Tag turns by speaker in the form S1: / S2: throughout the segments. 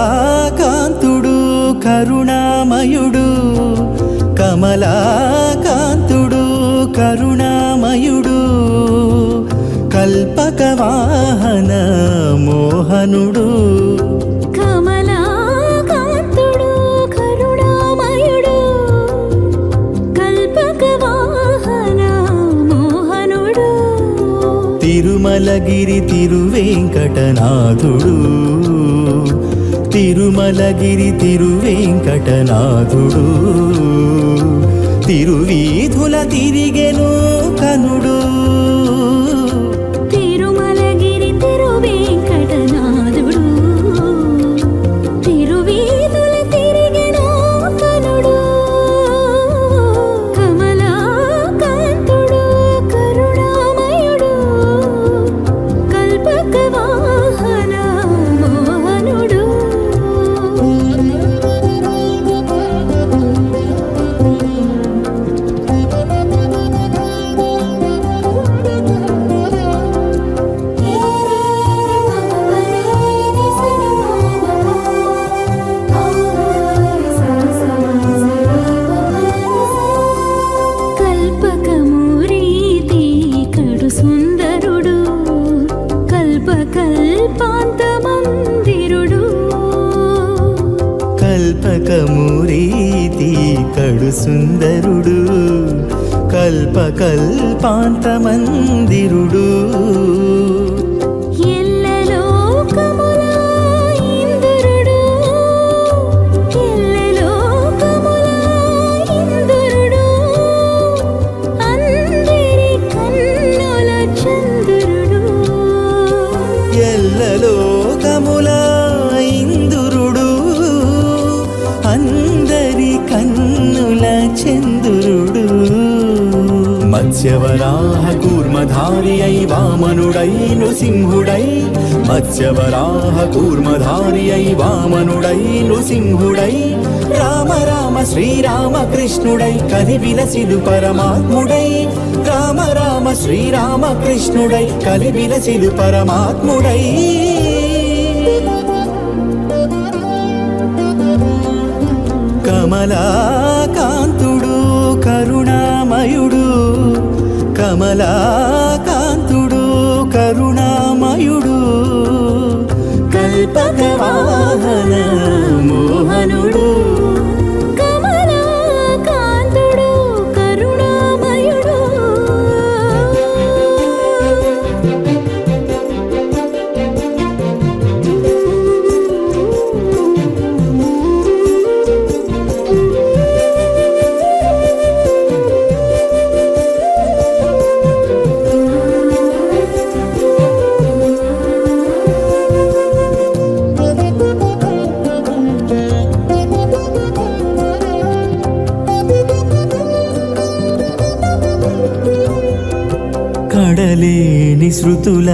S1: కమలాకాంతుడు కరుణామయుడు కమలాకాంతుడు కరుణ కల్పక వాహన మోహనుడు.
S2: కమలాకాంతుడు కరుణామయుడు. కల్పక వాహన మోహనుడు.
S1: తిరుమలగిరి తిరువేంకటనాథుడు. తిరుమలగిరి తిరువేంకటనాథుడు. తిరువీధుల తిరిగెను కనుడు.
S2: కల్పకమురీతి కడు సుందరుడు కల్పకల్పాంత
S1: మత్స్యవరాహ కూర్మధారి అయి వామనుడై నృసింహుడై మత్స్యవరాహ కూర్మధారి అయి వామనుడై నృసింహుడై రామ రామ శ్రీరామ కృష్ణుడై కలివిలసిలు పరమాత్ముడై రామ రామ శ్రీరామ కృష్ణుడై కలివిలసిలు పరమాత్ముడై కమలాకాంతుడు కరుణామయుడు కమలాకాంతుడు కరుణామయుడు. కల్పక వాహన మోహనుడు. కడలేని శృతుల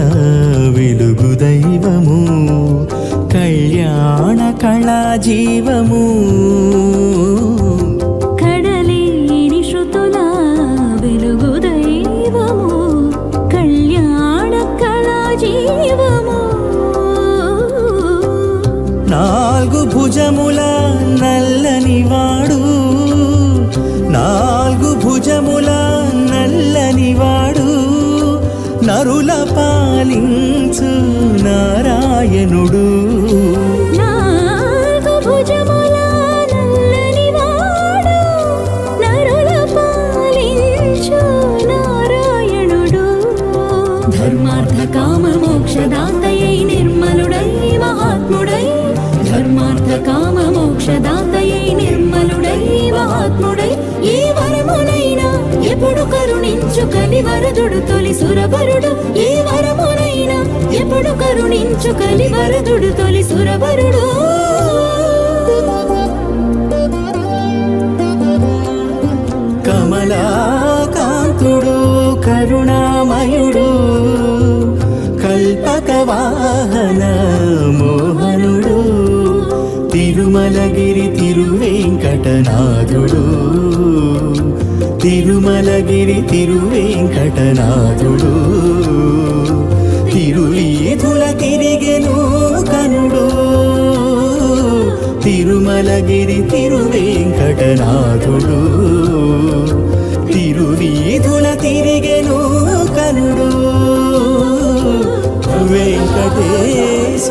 S1: వెలుగు దైవము కళ్యాణ కళా జీవము.
S2: కడలేని శృతుల వెలుగు దైవము కళ్యాణ కళా జీవము.
S1: నాలుగు భుజముల నల్లని వాడు నరుల పాలించు నారాయణుడు.
S2: నాలుగు నారాయణుడు. ధర్మార్థ కామ మోక్షదాతయై నిర్మలుడై మహాత్ముడై ధర్మార్థ కామ మోక్షదాతయై కరుణించు కలివరదుడు తొలి సురవరుడు. ఏ వరమునైనా ఎప్పుడు కరుణించు కలివరదుడు తొలి సురవరుడు.
S1: కమలాకాంతుడు కరుణామయుడు కల్పక వాహన మోహనుడు తిరుమలగిరి తిరువేంకటనాథుడు. తిరుమలగిరి తిరువేంకటనాథుడు. తిరువీధుల తిరిగెను కనుడు. తిరుమలగిరి తిరువేంకటనాథుడు. తిరువీధుల తిరిగెను కనుడు. వెంకటేశ